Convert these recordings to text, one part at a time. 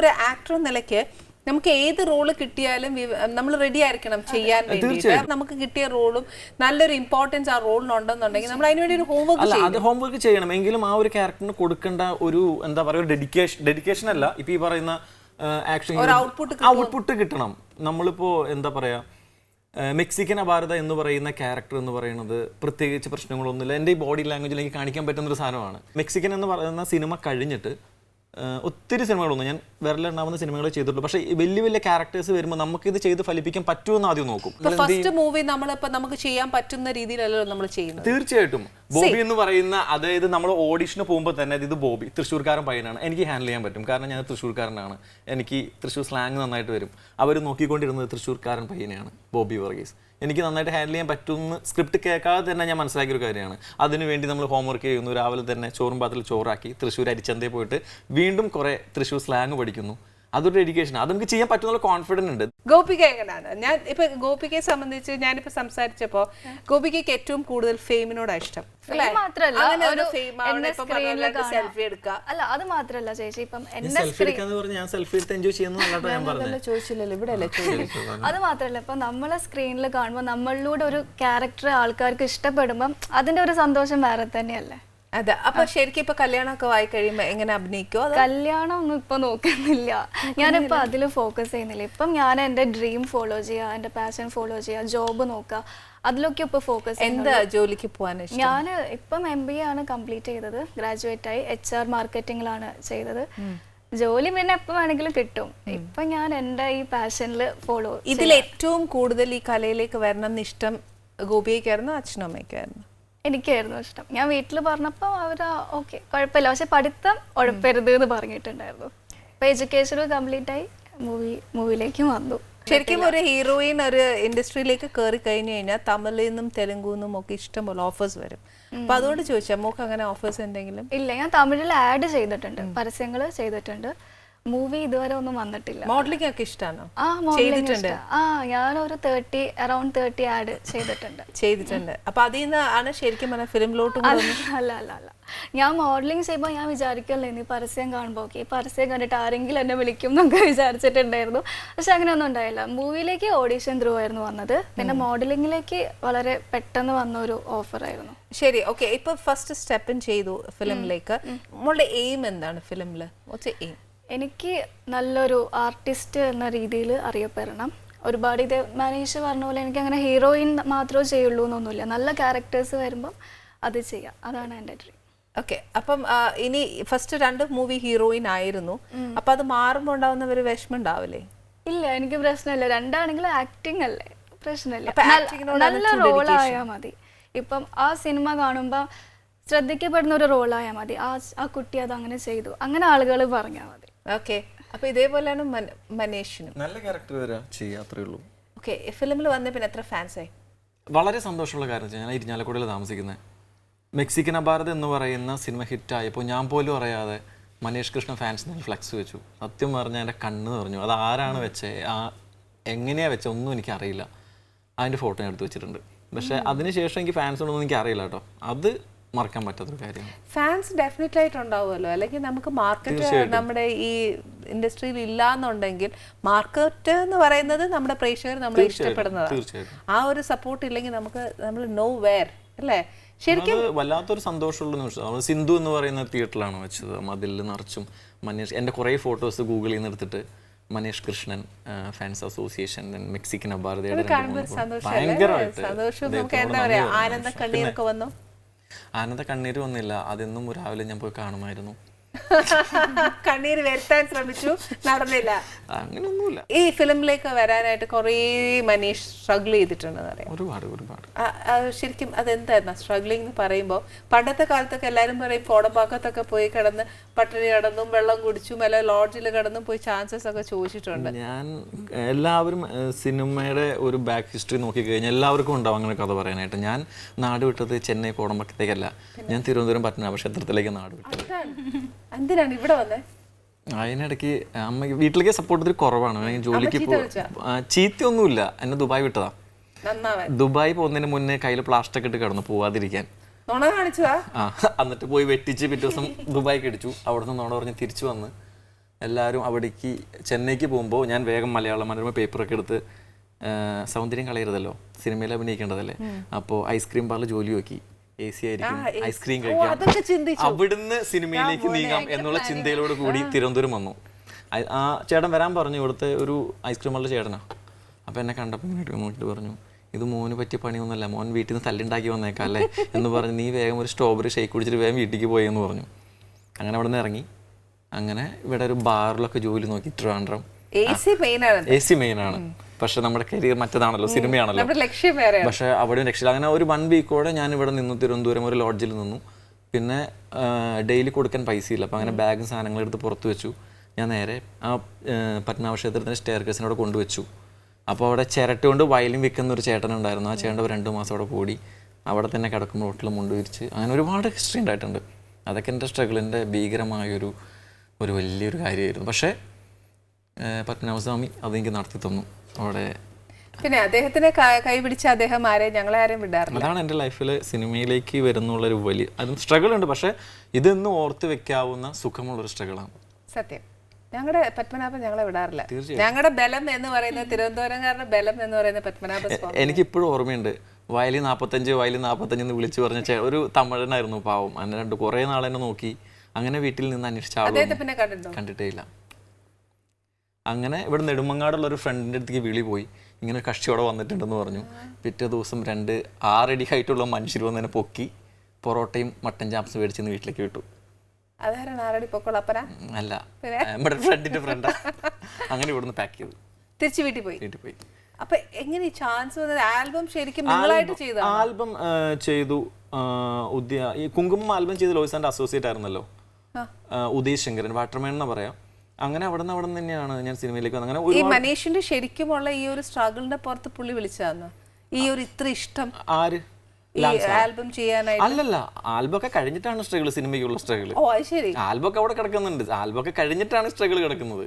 ഒരു ആക്ടർ നിലയ്ക്ക് നമുക്ക് ഏത് റോൾ കിട്ടിയാലും നമ്മൾ റെഡി ആയിരിക്കണം ചെയ്യാൻ വേണ്ടിയിട്ട്. നമുക്ക് കിട്ടിയ റോളും നല്ലൊരു ഇമ്പോർട്ടൻസ് ആ റോളിന് ഉണ്ടെന്നുണ്ടെങ്കിൽ നമ്മൾ അതിനുവേണ്ടി ഒരു ഹോംവർക്ക് അത് ഹോംവർക്ക് ചെയ്യണം. എങ്കിലും ആ ഒരു ക്യാരക്ടറിന് കൊടുക്കേണ്ട ഒരു എന്താ പറയുക ഡെഡിക്കേഷൻ ഡെഡിക്കേഷൻ അല്ല. ഇപ്പൊ ഈ പറയുന്ന ആക്ഷൻ ഔട്ട്പുട്ട് കിട്ടണം. നമ്മളിപ്പോ എന്താ പറയാ മെക്സിക്കൻ അപാരത എന്ന് പറയുന്ന ക്യാരക്ടർ എന്ന് പറയുന്നത് പ്രത്യേകിച്ച് പ്രശ്നങ്ങളൊന്നുമില്ല. എന്റെ ഈ ബോഡി ലാംഗ്വേജിലേക്ക് കാണിക്കാൻ പറ്റുന്ന ഒരു സാധനമാണ്. മെക്സിക്കൻ എന്ന് പറയുന്ന സിനിമ കഴിഞ്ഞിട്ട് ഒത്തിരി സിനിമകളൊന്നും ഞാൻ വിരലുണ്ടാവുന്ന സിനിമകൾ ചെയ്തിട്ടുള്ളൂ. പക്ഷേ വലിയ വലിയ ക്യാരക്ടേഴ്സ് വരുമ്പോൾ നമുക്ക് ഇത് ചെയ്ത് ഫലിപ്പിക്കാൻ പറ്റുമെന്ന് ആദ്യം നോക്കും. ഫസ്റ്റ് മൂവി നമ്മളിപ്പോ നമുക്ക് ചെയ്യാൻ പറ്റുന്ന രീതിയിലല്ലോ നമ്മൾ ചെയ്യുന്നത്. തീർച്ചയായിട്ടും. ബോബി എന്ന് പറയുന്ന അതായത് നമ്മൾ ഓഡിഷന് പോകുമ്പോൾ തന്നെ ഇത് ബോബി തൃശ്ശൂർക്കാരൻ പയ്യനാണ്. എനിക്ക് ഹാൻഡിൽ ചെയ്യാൻ പറ്റും. കാരണം ഞാൻ തൃശ്ശൂർക്കാരനാണ്. എനിക്ക് തൃശ്ശൂർ സ്ലാങ് നന്നായിട്ട് വരും. അവർ നോക്കിക്കൊണ്ടിരുന്നത് തൃശ്ശൂർക്കാരൻ പയ്യനെയാണ് ബോബി വർഗീസ്. എനിക്ക് നന്നായിട്ട് ഹാൻഡിൽ ചെയ്യാൻ പറ്റുമെന്ന് സ്ക്രിപ്റ്റ് കേൾക്കാതെ തന്നെ ഞാൻ മനസ്സിലാക്കിയ ഒരു കാര്യമാണ്. അതിനുവേണ്ടി നമ്മൾ ഹോം വർക്ക് ചെയ്യുന്നു. രാവിലെ തന്നെ ചോറും പാത്രത്തിൽ ചോറാക്കി തൃശ്ശൂർ അരിച്ചന്തയിൽ പോയിട്ട് വീണ്ടും കുറേ തൃശ്ശൂർ സ്ലാങ് പഠിക്കുന്നു. അതൊരു ഡെഡിക്കേഷൻ അത് നമുക്ക് ചെയ്യാൻ പറ്റുന്ന കോൺഫിഡൻസ് ഉണ്ട്. ഗോപിക എങ്ങനെയാണ് ഞാൻ ഇപ്പൊ ഗോപികയെ സംബന്ധിച്ച് ഞാനിപ്പോ സംസാരിച്ചപ്പോ ഗോപികയ്ക്ക് ഏറ്റവും കൂടുതൽ ഫെയിമിനോടാണ് ഇഷ്ടം. അല്ലേ? അത് മാത്രല്ല ചേച്ചി ഇപ്പം എന്നെ സെൽഫി എടുക്കാന്ന് പറഞ്ഞ് ഞാൻ സെൽഫി എടുത്ത് എൻജോയ് ചെയ്യുന്നു അല്ലാട്ടോ ഞാൻ പറഞ്ഞത് ചോദിച്ചില്ലല്ലോ ഇവിടെ അല്ലേ അത് മാത്രല്ല ഇപ്പൊ നമ്മളെ സ്ക്രീനിൽ കാണുമ്പോൾ നമ്മളിലൂടെ ഒരു ക്യാരക്ടർ ആൾക്കാർക്ക് ഇഷ്ടപ്പെടുമ്പോ അതിന്റെ ഒരു സന്തോഷം വേറെ തന്നെയല്ലേ? അതെ. അപ്പൊ ശരിക്കും ഇപ്പൊ കല്യാണമൊക്കെ ആയി കഴിയുമ്പോ എങ്ങനെ അഭിനയിക്കോ കല്യാണം ഒന്നും ഇപ്പൊ നോക്കുന്നില്ല. ഞാനിപ്പോ അതിൽ ഫോക്കസ് ചെയ്യുന്നില്ല. ഇപ്പം ഞാൻ എന്റെ ഡ്രീം ഫോളോ ചെയ്യാ എന്റെ പാഷൻ ഫോളോ ചെയ്യാ ജോബ് നോക്കുക അതിലൊക്കെ ഇപ്പൊ ഫോക്കസ് എന്താ ജോലിക്ക് പോകാൻ ഇഷ്ടം? ഞാൻ ഇപ്പം എം ബി എ ആണ് കംപ്ലീറ്റ് ചെയ്തത്. ഗ്രാജുവേറ്റ് ആയി എച്ച് ആർ മാർക്കറ്റിംഗിലാണ് ചെയ്തത്. ജോലി പിന്നെ എപ്പോ വേണമെങ്കിലും കിട്ടും. ഇപ്പൊ ഞാൻ എന്റെ ഈ പാഷനിൽ ഫോളോ ഇതിൽ ഏറ്റവും കൂടുതൽ ഈ കലയിലേക്ക് വരണം എന്ന് ഇഷ്ടം ഗോപിയേക്കായിരുന്നു അച്ഛനും അമ്മയ്ക്കായിരുന്നു? എനിക്കായിരുന്നു ഇഷ്ടം. ഞാൻ വീട്ടിൽ പറഞ്ഞപ്പോൾ അവർ ഓക്കെ കുഴപ്പമില്ല പക്ഷെ പഠിത്തം ഉഴപ്പരുത് എന്ന് പറഞ്ഞിട്ടുണ്ടായിരുന്നു. അപ്പോൾ എഡ്യൂക്കേഷൻ കംപ്ലീറ്റ് ആയി. മൂവി മൂവിയിലേക്ക് വന്നു. ശരിക്കും ഒരു ഹീറോയിൻ ഒരു ഇൻഡസ്ട്രിയിലേക്ക് കയറി കഴിഞ്ഞു കഴിഞ്ഞാൽ തമിഴിൽ നിന്നും തെലുങ്കു നിന്നും ഒക്കെ ഇഷ്ടംപോലെ ഓഫേഴ്സ് വരും. അപ്പൊ അതുകൊണ്ട് ചോദിച്ചാൽ മോക്ക് അങ്ങനെ ഓഫേഴ്സ് എന്തെങ്കിലും? ഇല്ല ഞാൻ തമിഴിൽ ആഡ് ചെയ്തിട്ടുണ്ട്. പരസ്യങ്ങൾ ചെയ്തിട്ടുണ്ട്. മൂവി ഇതുവരെ ഒന്നും വന്നിട്ടില്ല. മോഡലിംഗ് ഒക്കെ ഇഷ്ടമാണോ ആ മോഡലിംഗ് ചെയ്തിട്ടുണ്ട്? ആ ഒരു തേർട്ടി അറൌണ്ട് തേർട്ടി ആഡ് ചെയ്തിട്ടുണ്ട്. ചെയ്തിട്ടുണ്ട്. അപ്പൊ അതിൽ നിന്ന് ആണ് ശരിക്കും പറഞ്ഞ ഫിലിമിലോട്ട് അല്ല അല്ല അല്ല ഞാൻ മോഡലിംഗ് ചെയ്യുമ്പോൾ ഞാൻ വിചാരിക്കല്ലേ നീ പരസ്യം കാണുമ്പോൾ ഈ പരസ്യം കണ്ടിട്ട് ആരെങ്കിലും എന്നെ വിളിക്കും എന്നൊക്കെ വിചാരിച്ചിട്ടുണ്ടായിരുന്നു. പക്ഷെ അങ്ങനെയൊന്നും ഉണ്ടായില്ല. മൂവിയിലേക്ക് ഓഡീഷൻ ത്രൂ ആയിരുന്നു വന്നത്. പിന്നെ മോഡലിംഗിലേക്ക് വളരെ പെട്ടെന്ന് വന്ന ഒരു ഓഫർ ആയിരുന്നു. ശരി ഓക്കെ. ഇപ്പൊ ഫസ്റ്റ് സ്റ്റെപ്പും ചെയ്തു ഫിലിമിലേക്ക്. എയിം എന്താണ് ഫിലിമിൽ? എയിം എനിക്ക് നല്ലൊരു ആർട്ടിസ്റ്റ് എന്ന രീതിയിൽ അറിയപ്പെടണം. ഒരുപാട് ഇത് മനീഷ് പറഞ്ഞ പോലെ എനിക്ക് അങ്ങനെ ഹീറോയിൻ മാത്രമേ ചെയ്യുള്ളൂ എന്നൊന്നുമില്ല. നല്ല ക്യാരക്ടേഴ്സ് വരുമ്പോൾ അത് ചെയ്യാം. അതാണ് എന്റെ ഡ്രീം ഓക്കെ അപ്പം ഇനി ഫസ്റ്റ് രണ്ട് മൂവി ഹീറോയിൻ ആയിരുന്നു. അപ്പം അത് മാറുമ്പോൾ ഉണ്ടാവുന്ന ഒരു വിഷമം ഉണ്ടാവില്ലേ ഇല്ല എനിക്ക് പ്രശ്നമില്ല. രണ്ടാണെങ്കിൽ ആക്ടിങ് അല്ലേ? പ്രശ്നമില്ല. നല്ല- റോളായാൽ മതി. ഇപ്പം ആ സിനിമ കാണുമ്പോൾ ശ്രദ്ധിക്കപ്പെടുന്ന ഒരു റോളായാൽ മതി. ആ ആ കുട്ടി അത് അങ്ങനെ ചെയ്തു. അങ്ങനെ ആളുകൾ പറഞ്ഞാൽ മതി. ഓക്കെ അപ്പൊ ഇതേപോലെയാണ് മനേഷിനും മനീഷിനും. നല്ല ക്യാരക്ടർ വരാ ചെയ്യുക അത്രേ ഉള്ളൂ. ഓക്കെ ഫിലിമിൽ വന്ന പിന്നെ എത്ര ഫാൻസ് ആയി വളരെ സന്തോഷമുള്ള കാര്യം ഞാൻ ഇരിഞ്ഞാലക്കുടയിൽ താമസിക്കുന്നത്. മെക്സിക്കൻ അപാരത എന്ന് പറയുന്ന സിനിമ ഹിറ്റായപ്പോൾ ഞാൻ പോലും അറിയാതെ മനീഷ് കൃഷ്ണ ഫാൻസ് ഞാൻ ഫ്ലെക്സ് വെച്ചു. സത്യം പറഞ്ഞാൽ എന്റെ കണ്ണ് നിറഞ്ഞു. അത് ആരാണ് വെച്ചേ? ആ എങ്ങനെയാ വെച്ചത് ഒന്നും എനിക്കറിയില്ല. അതിന്റെ ഫോട്ടോ ഞാൻ എടുത്ത് വെച്ചിട്ടുണ്ട്. പക്ഷേ അതിനുശേഷം എനിക്ക് ഫാൻസ് ഉണ്ടെന്ന് എനിക്ക് അറിയില്ല കേട്ടോ. അത് മറക്കാൻ പറ്റാത്തൊരു കാര്യം. ഫാൻസ് ഡെഫിനറ്റ് ആയിട്ട് ഉണ്ടാവുമല്ലോ അല്ലെങ്കിൽ നമുക്ക് മാർക്കറ്റ് നമ്മുടെ ഈ ഇൻഡസ്ട്രിയിൽ ഇല്ല എന്നുണ്ടെങ്കിൽ മാർക്കറ്റ് എന്ന് പറയുന്നത് നമ്മുടെ പ്രേക്ഷകർ നമ്മളെ ഇഷ്ടപ്പെടുന്നതാണ് ആ ഒരു സപ്പോർട്ട് ഇല്ലെങ്കിൽ നമുക്ക് നമ്മൾ നോ വെയർ അല്ലേ? ശരിക്കും വല്ലാത്തൊരു സന്തോഷമുള്ള നിമിഷം. സിന്ധു എന്ന് പറയുന്ന തിയേറ്ററിലാണ് വെച്ചത്. മതിൽ നിറച്ചും മനീഷ് എന്റെ കുറേ ഫോട്ടോസ് ഗൂഗിളിൽ നിന്ന് എടുത്തിട്ട് Manish Krishnan fans association Mexican സന്തോഷമല്ലേ? ഭയങ്കരമായിട്ട് സന്തോഷം. നമുക്ക് ദൈവത്തിനോട് എന്താ പറയാ? ആനന്ദ. കണ്ണീരൊക്കെ വന്നു. ആനന്ദ കണ്ണീര് വന്നില്ല. അതെന്നും രാവിലെ ഞാൻ പോയി കാണുമായിരുന്നു. കണ്ണീര് വരുത്താൻ ശ്രമിച്ചു. നടന്നില്ല. അങ്ങനെയൊന്നുമില്ല ഈ ഫിലിമിലേക്ക് വരാനായിട്ട് കുറേ മനീഷ് സ്ട്രഗിൾ ചെയ്തിട്ടുണ്ടെന്ന് അറിയാം ഒരുപാട് ഒരുപാട്. ശരിക്കും അതെന്തായിരുന്നു? സ്ട്രഗ്ലിംഗ് എന്ന് പറയുമ്പോൾ പണ്ടത്തെ കാലത്തൊക്കെ എല്ലാവരും പറയും കോടമ്പാക്കത്തൊക്കെ പോയി കിടന്ന് പട്ടിണി കിടന്നും വെള്ളം കുടിച്ചും അല്ല ലോഡ്ജിൽ കിടന്നും പോയി ചാൻസസ് ഒക്കെ ചോദിച്ചിട്ടുണ്ട്. ഞാൻ എല്ലാവരും സിനിമയുടെ ഒരു ബാക്ക് ഹിസ്റ്ററി നോക്കിക്കഴിഞ്ഞാൽ എല്ലാവർക്കും ഉണ്ടാവും അങ്ങനെ കഥ പറയാനായിട്ട്. ഞാൻ നാട് വിട്ടത് ചെന്നൈ കോടമ്പാക്കത്തേക്കല്ല. ഞാൻ തിരുവനന്തപുരം പത്മനാഭ ക്ഷേത്രത്തിലേക്ക് നാട് വിട്ടത്? എന്തിനാണ് ഇവിടെ വന്നേ? അതിനിടയ്ക്ക് അമ്മ വീട്ടിലേക്ക് സപ്പോർട്ട് ഒത്തിരി കുറവാണ്. ജോലിക്ക് ആ, ചീത്തയൊന്നുമില്ല. എന്നെ ദുബായ് വിട്ടതാ. ദുബായ് പോകുന്നതിന് മുന്നേ കയ്യിൽ പ്ലാസ്റ്റർ ഇട്ട് കിടന്നു പോവാതിരിക്കാൻ. എന്നിട്ട് പോയി വെട്ടിച്ച് പിറ്റേ ദിവസം ദുബായ് അടിച്ചു അവിടുന്ന് നോണ പറഞ്ഞ് തിരിച്ചു വന്ന് എല്ലാവരും അവിടേക്ക് ചെന്നൈക്ക് പോകുമ്പോൾ ഞാൻ വേഗം മലയാളം മനോരമ പേപ്പറൊക്കെ എടുത്ത് സൗന്ദര്യം കളയരുതല്ലോ. സിനിമയിൽ അഭിനയിക്കേണ്ടതല്ലേ. അപ്പോൾ ഐസ്ക്രീം പാർലർ ജോലി നോക്കി. എ സി ആയിരിക്കും ഐസ്ക്രീം കഴിക്കാം. അവിടുന്ന് സിനിമയിലേക്ക് നീങ്ങാം എന്നുള്ള ചിന്തയിലോട് കൂടി തിരുവനന്തപുരം വന്നു. ആ- ചേട്ടൻ വരാൻ പറഞ്ഞു ഇവിടുത്തെ ഒരു ഐസ്ക്രീം ബാറിലെ ചേട്ടനാ. അപ്പോൾ എന്നെ കണ്ടപ്പോൾ നോക്കിയിട്ട് പറഞ്ഞു ഇത് മോന് പറ്റിയ പണിയൊന്നുമല്ല മോൻ വീട്ടിൽ നിന്ന് തല്ലുണ്ടാക്കി വന്നേക്കാം അല്ലേ എന്ന് പറഞ്ഞ് നീ വേഗം ഒരു സ്ട്രോബെറി ഷേക്ക് കുടിച്ചിട്ട് വേഗം വീട്ടിലേക്ക് പോയെന്ന് പറഞ്ഞു. അങ്ങനെ അവിടെ നിന്ന് ഇറങ്ങി. അങ്ങനെ ഇവിടെ ഒരു ബാറിലൊക്കെ ജോലി നോക്കി ട്രിവാൻഡ്രം. എ സി മെയിൻ പക്ഷെ നമ്മുടെ കരിയർ മറ്റതാണല്ലോ സിനിമയാണല്ലോ. പക്ഷെ അവിടെ രക്ഷയില്ല. അങ്ങനെ ഒരു വൺ വീക്കോടെ ഞാൻ ഇവിടെ നിന്നു തിരുവനന്തപുരം ഒരു ലോഡ്ജിൽ നിന്നു. പിന്നെ ഡെയിലി കൊടുക്കാൻ പൈസയില്ല. അപ്പോൾ അങ്ങനെ ബാഗും സാധനങ്ങളും എടുത്ത് പുറത്ത് വെച്ചു. ഞാൻ നേരെ ആ പത്മനാഭ ക്ഷേത്രത്തിന്റെ സ്റ്റെയർ കേസിനോട് കൊണ്ടുവച്ചു. അപ്പോൾ അവിടെ ചിരട്ട കൊണ്ട് വയലിൻ വിൽക്കുന്ന ഒരു ചേട്ടനുണ്ടായിരുന്നു ആ ചേട്ടൻ ഒരു രണ്ട് മാസം അവിടെ കൂടി അവിടെ തന്നെ കിടക്കുമ്പോൾ റോട്ടിൽ മുണ്ട് വിരിച്ച് അങ്ങനെ ഒരുപാട് ഹിസ്റ്ററി ഉണ്ടായിട്ടുണ്ട്. അതൊക്കെ എന്റെ സ്ട്രഗിളിന്റെ ഭീകരമായൊരു ഒരു വലിയൊരു കാര്യമായിരുന്നു. പക്ഷേ പത്മനാഭസ്വാമി അതെനിക്ക് നടത്തി തന്നു. അവിടെ പിന്നെ അദ്ദേഹത്തിനെ കൈപിടിച്ച അദ്ദേഹം ആരെയും ഞങ്ങളെ ആരെയും വിടാറില്ല. അതാണ് എന്റെ ലൈഫിൽ സിനിമയിലേക്ക് വരുന്നുള്ളൊരു വലിയ അതും സ്ട്രഗിൾ ഉണ്ട് പക്ഷേ ഇതെന്നും ഓർത്ത് വെക്കാവുന്ന സുഖമുള്ളൊരു സ്ട്രഗിളാണ്. സത്യം. ഞങ്ങളുടെ പത്മനാഭൻ ഞങ്ങളെ വിടാറില്ല. ഞങ്ങളുടെ ബലം എന്ന് പറയുന്നത് തിരുവനന്തപുരംകാരുടെ ബലം എന്ന് പറയുന്നത് പത്മനാഭ എനിക്ക് ഇപ്പോഴും ഓർമ്മയുണ്ട്. വയലി നാൽപ്പത്തഞ്ച് വയലി നാൽപ്പത്തഞ്ച് എന്ന് വിളിച്ചു പറഞ്ഞ ഒരു തമിഴനായിരുന്നു പാവം. അങ്ങനെ രണ്ട് കുറേ നാളെന്നെ നോക്കി. അങ്ങനെ വീട്ടിൽ നിന്ന് അന്വേഷിച്ച ആളും കണ്ടിട്ടേ ഇല്ല. അങ്ങനെ ഇവിടെ നെടുമങ്ങാടുള്ള ഒരു ഫ്രണ്ടിന്റെ അടുത്തേക്ക് വിളി പോയി. ഇങ്ങനെ കക്ഷിയോടെ വന്നിട്ടുണ്ടെന്ന് പറഞ്ഞു. പിറ്റേ ദിവസം രണ്ട് ആറടി ഹൈറ്റുള്ള മനുഷ്യർ വന്ന് എന്നെ പൊക്കി പൊറോട്ടയും മട്ടൻ ചാപ്സ് മേടിച്ച് വീട്ടിലേക്ക് വിട്ടു. അല്ല. നമ്മുടെ ഫ്രണ്ടിന്റെ ഫ്രണ്ടാ അങ്ങനെ ഇവിടുന്ന് പാക്ക് ചെയ്തു. തിരിച്ചു വീട്ടിൽ പോയി? വീട്ടിൽ പോയി. അപ്പൊ എങ്ങനെ ചാൻസ് വന്നത്? ആൽബം ശരിക്കും നിങ്ങളായിട്ട് ചെയ്ത ആൽബം ചെയ്തു. ഉദ്യ ഈ കുങ്കുമം ആൽബം ചെയ്ത് ലോയിസാന്റെ അസോസിയേറ്റ് ആയിരുന്നല്ലോ? ഉദയ് ശങ്കരൻ വാട്ടർമാൻ എന്ന് പറയാം. അങ്ങനെ അവിടെ നിന്ന് അവിടെ തന്നെയാണ് ഞാൻ സിനിമയിലേക്ക് വന്നത്. അങ്ങനെ ഈ മനീഷിന്റെ ശരിക്കുമുള്ള ഈ ഒരു സ്ട്രഗിളിന്റെ പുറത്ത് പുള്ളി വിളിച്ചതാന്ന്? ഈ ഒരു ഇത്ര ഇഷ്ടം ആര്? ആൽബം ചെയ്യാനായിട്ട്? അല്ലല്ല ആൽബം ഒക്കെ കഴിഞ്ഞിട്ടാണ് സ്ട്രഗിൾ സിനിമയ്ക്കുള്ള സ്ട്രഗിൾ ഓ ശരി. ആൽബം ഒക്കെ അവിടെ കിടക്കുന്നുണ്ട്. ആൽബം ഒക്കെ കഴിഞ്ഞിട്ടാണ് സ്ട്രഗിൾ കിടക്കുന്നത്.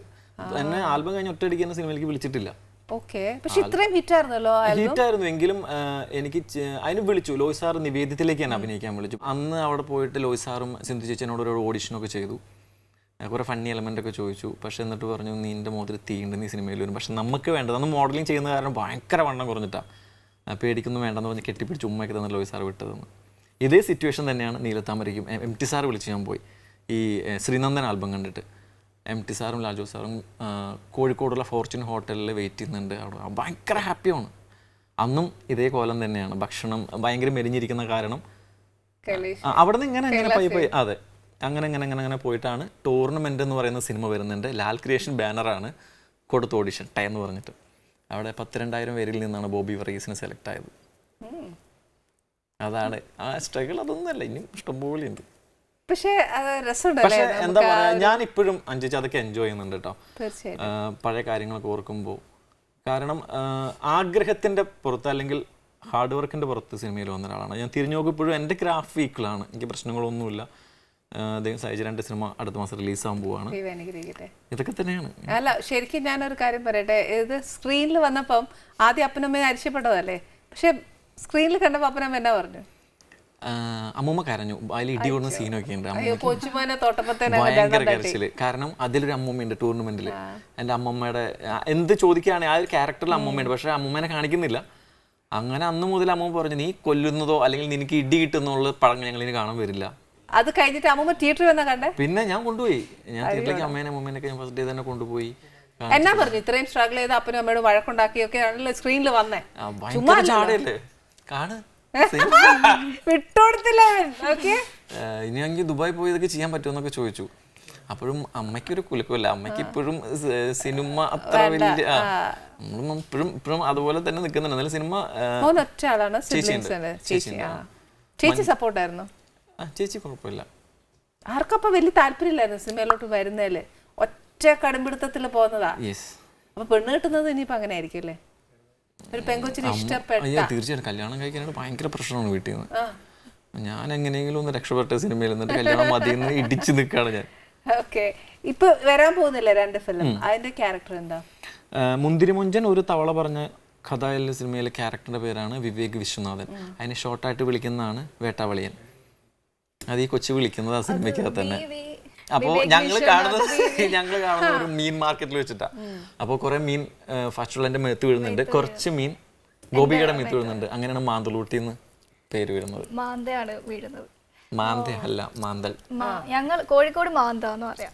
എന്നെ ആൽബം കഴിഞ്ഞ ഒറ്റയടിക്ക് എന്നെ സിനിമയിലേക്ക് വിളിച്ചിട്ടില്ല. ഹിറ്റായിരുന്നു. എങ്കിലും എനിക്ക് അതിന് വിളിച്ചു. ലോയ് സാർ നിവേദ്യത്തിലേക്ക് ഞാൻ അഭിനയിക്കാൻ വിളിച്ചു അന്ന് അവിടെ പോയിട്ട് ലോയ് സാറും സിന്ധു ചേച്ചനോട് ഒരു ഓഡിഷനൊക്കെ ചെയ്തു. കുറെ ഫണ്ണി എലമെന്റ് ഒക്കെ ചോദിച്ചു. പക്ഷെ എന്നിട്ട് പറഞ്ഞു നീ എന്റെ മുതൽ തീണ്ട് നീ സിനിമയിൽ വരും. പക്ഷെ നമുക്ക് വേണ്ടത് അന്ന് മോഡലിംഗ് ചെയ്യുന്ന കാരണം ഭയങ്കര വണ്ണം കുറഞ്ഞിട്ടാ. പേടിക്കുന്നു വേണ്ടെന്ന് പറഞ്ഞ് കെട്ടിപ്പിടിച്ച് ഉമ്മയ്ക്ക് തന്നെ ലോയി സാർ വിട്ടതെന്ന്. ഇതേ സിറ്റുവേഷൻ തന്നെയാണ് നീലത്താമരയ്ക്കും എം- ടി സാർ വിളിച്ച് ഞാൻ പോയി. ഈ ശ്രീനന്ദൻ ആൽബം കണ്ടിട്ട്. എം ടി സാറും ലാൽജോ സാറും കോഴിക്കോടുള്ള ഫോർച്യൂൺ ഹോട്ടലിൽ വെയിറ്റ് ചെയ്യുന്നുണ്ട്. അവിടെ ഭയങ്കര ഹാപ്പിയാണ്. അന്നും ഇതേ കോലം തന്നെയാണ്. ഭക്ഷണം ഭയങ്കര മെലിഞ്ഞിരിക്കുന്ന കാരണം. അവിടെ നിന്ന് ഇങ്ങനെ അങ്ങനെ പോയി പോയി അതെ. അങ്ങനെ അങ്ങനെ അങ്ങനെ അങ്ങനെ പോയിട്ടാണ് ടൂർണമെന്റ് എന്ന് പറയുന്ന സിനിമ വരുന്നുണ്ട് ലാൽ ക്രിയേഷൻ ബാനറാണ് കൊടുത്ത ഓഡിഷൻ ടൈം എന്ന് പറഞ്ഞിട്ട്. അവിടെ പത്തിരണ്ടായിരം പേരിൽ നിന്നാണ് ബോബി വർഗീസിന് സെലക്ട് ആയത്. അതാണ്. ആ സ്ട്രഗിൾ അതൊന്നുമല്ല ഇനിയും ഇഷ്ടംപോലെ ഉണ്ട്. പക്ഷേ എന്താ പറയാ ഞാൻ ഇപ്പോഴും അഞ്ചിച്ച് അതൊക്കെ എൻജോയ് ചെയ്യുന്നുണ്ട് കേട്ടോ പഴയ കാര്യങ്ങളൊക്കെ ഓർക്കുമ്പോൾ. കാരണം ആഗ്രഹത്തിന്റെ പുറത്ത് അല്ലെങ്കിൽ ഹാർഡ് വർക്കിന്റെ പുറത്ത് സിനിമയിൽ വന്ന ഒരാളാണ്. ഞാൻ തിരിഞ്ഞു നോക്കുമ്പോഴും എന്റെ ക്രാഫ്റ്റ് വീക്കിളാണ് എനിക്ക് പ്രശ്നങ്ങളൊന്നുമില്ല. അദ്ദേഹം സഹിച്ച രണ്ട് സിനിമ അടുത്ത മാസം റിലീസാകാൻ പോവാണ്. ഇതൊക്കെ തന്നെയാണ്. അല്ല ശരിക്കും ഞാനൊരു കാര്യം പറയട്ടെ. ഇത് സ്ക്രീനിൽ വന്നപ്പം ആദ്യം അപ്പനമ്മയെ അരിശപ്പെട്ടതല്ലേ? പക്ഷെ സ്ക്രീനിൽ കണ്ടപ്പോൾ അപ്പനമ്മ എന്നാ പറഞ്ഞു? അമ്മൂമ്മ കരഞ്ഞു. അതിൽ ഇടി കൊടുന്ന സീനൊക്കെ ഉണ്ട് ഭയങ്കര കരച്ചിൽ. കാരണം അതിലൊരു അമ്മൂമ്മയുണ്ട് ടൂർണമെന്റിൽ എന്റെ അമ്മമ്മയുടെ എന്ത് ചോദിക്കുകയാണെങ്കിൽ ആ ഒരു ക്യാരക്ടറിൽ അമ്മൂമ്മയുണ്ട്. പക്ഷെ അമ്മൂമ്മനെ കാണിക്കുന്നില്ല. അങ്ങനെ അന്ന് മുതൽ അമ്മൂമ്മ പറഞ്ഞു നീ കൊല്ലുന്നതോ അല്ലെങ്കിൽ നിനക്ക് ഇടി കിട്ടുന്നുള്ള പടങ്ങൾ ഞങ്ങൾ ഇനി കാണാൻ വരില്ല. അത് കഴിഞ്ഞിട്ട് അമ്മൂമ്മ തിയേറ്ററിൽ വന്നാ കണ്ടേ? പിന്നെ ഞാൻ കൊണ്ടുപോയി. ഞാൻ തിയേറ്ററിലേക്ക് അമ്മേനെ അമ്മൂമ്മേനൊക്കെ ഞാൻ ഫസ്റ്റ് ഡേ തന്നെ കൊണ്ടുപോയി. എന്നാ പറഞ്ഞു? ഇത്രയും സ്ട്രഗിൾ ചെയ്ത് അപ്പനും അമ്മയോട് വഴക്കുണ്ടാക്കിയൊക്കെ ആണല്ലോ സ്ക്രീനിൽ വന്നേ. ചുമ്മാ ചാടയല്ലേ? കാണ്. വിട്ടുകൊടുത്തില്ല ഓക്കെ ഇനി എനിക്ക് ദുബായ് പോയി ഇതൊക്കെ ചെയ്യാൻ പറ്റുമെന്നൊക്കെ ചോദിച്ചു. അപ്പോഴും അമ്മയ്ക്ക് ഒരു കുലുക്കമില്ല. അമ്മയ്ക്ക് ഇപ്പോഴും സിനിമ അത്ര വലിയ നമ്മളും ഇപ്പോഴും ഇപ്പോഴും അതുപോലെ തന്നെ നിൽക്കുന്നുണ്ട്. എന്നാലും സിനിമ ഒറ്റ ആളാണ് ചേച്ചി സപ്പോർട്ടായിരുന്നു ചേച്ചി കുഴപ്പമില്ല. ആർക്കപ്പം വലിയ താല്പര്യമില്ലായിരുന്നു സിനിമയിലോട്ട് വരുന്നതിൽ ഒറ്റ കടുംപിടുത്തത്തിൽ പോകുന്നതാ? അപ്പൊ പെണ്ണ് കിട്ടുന്നത് ഇനിയിപ്പോ അങ്ങനെ ആയിരിക്കും അല്ലേ? ഒരു പെങ്കൊച്ചിന് ഇഷ്ടപ്പെട്ട തീർച്ചയായിട്ടും. കല്യാണം കഴിക്കാനായിട്ട് ഭയങ്കര പ്രശ്നമാണ് വീട്ടിൽ നിന്ന്. ഞാൻ എങ്ങനെയെങ്കിലും ഒന്ന് രക്ഷപ്പെട്ട സിനിമയിൽ എന്നിട്ട് കല്യാണം മതിയെന്ന് ഇടിച്ചു നിൽക്കുകയാണ് ഞാൻ. ഓക്കെ. ഇപ്പൊ വരാൻ പോകുന്നില്ല രണ്ട് ഫിലിം അതിന്റെ ക്യാരക്ടർ എന്താ? മുന്തിരിമുഞ്ചൻ ഒരു തവള പറഞ്ഞ കഥ എന്ന സിനിമയിലെ ക്യാരക്ടറിന്റെ പേരാണ് വിവേക് വിശ്വനാഥൻ. അതിനെ ഷോർട്ടായിട്ട് വിളിക്കുന്നതാണ് വേട്ടാവളിയൻ. അത് ഈ കൊച്ചു വിളിക്കുന്നത് ആ സിനിമയ്ക്കകത്ത് തന്നെ. അപ്പോൾ ഞങ്ങൾ കാണുന്നത് ഞങ്ങൾ കാണുന്ന ഒരു മീൻ മാർക്കറ്റിൽ വെച്ചിട്ടാ. അപ്പോൾ കുറെ മീൻ ഫസ്റ്റുള്ളതിന്റെ മേത്ത് വീഴുന്നുണ്ട്. കുറച്ച് മീൻ ഗോപികയുടെ മേത്ത് വീഴുന്നുണ്ട്. അങ്ങനെയാണ് മാന്തളൂട്ടി എന്ന് പേര് വരുന്നത്. മാന്തയാണ് വീഴുന്നത്. മാന്ത അല്ല മാന്തൽ ഞങ്ങൾ കോഴിക്കോട് മാന്ത എന്ന് പറയാം.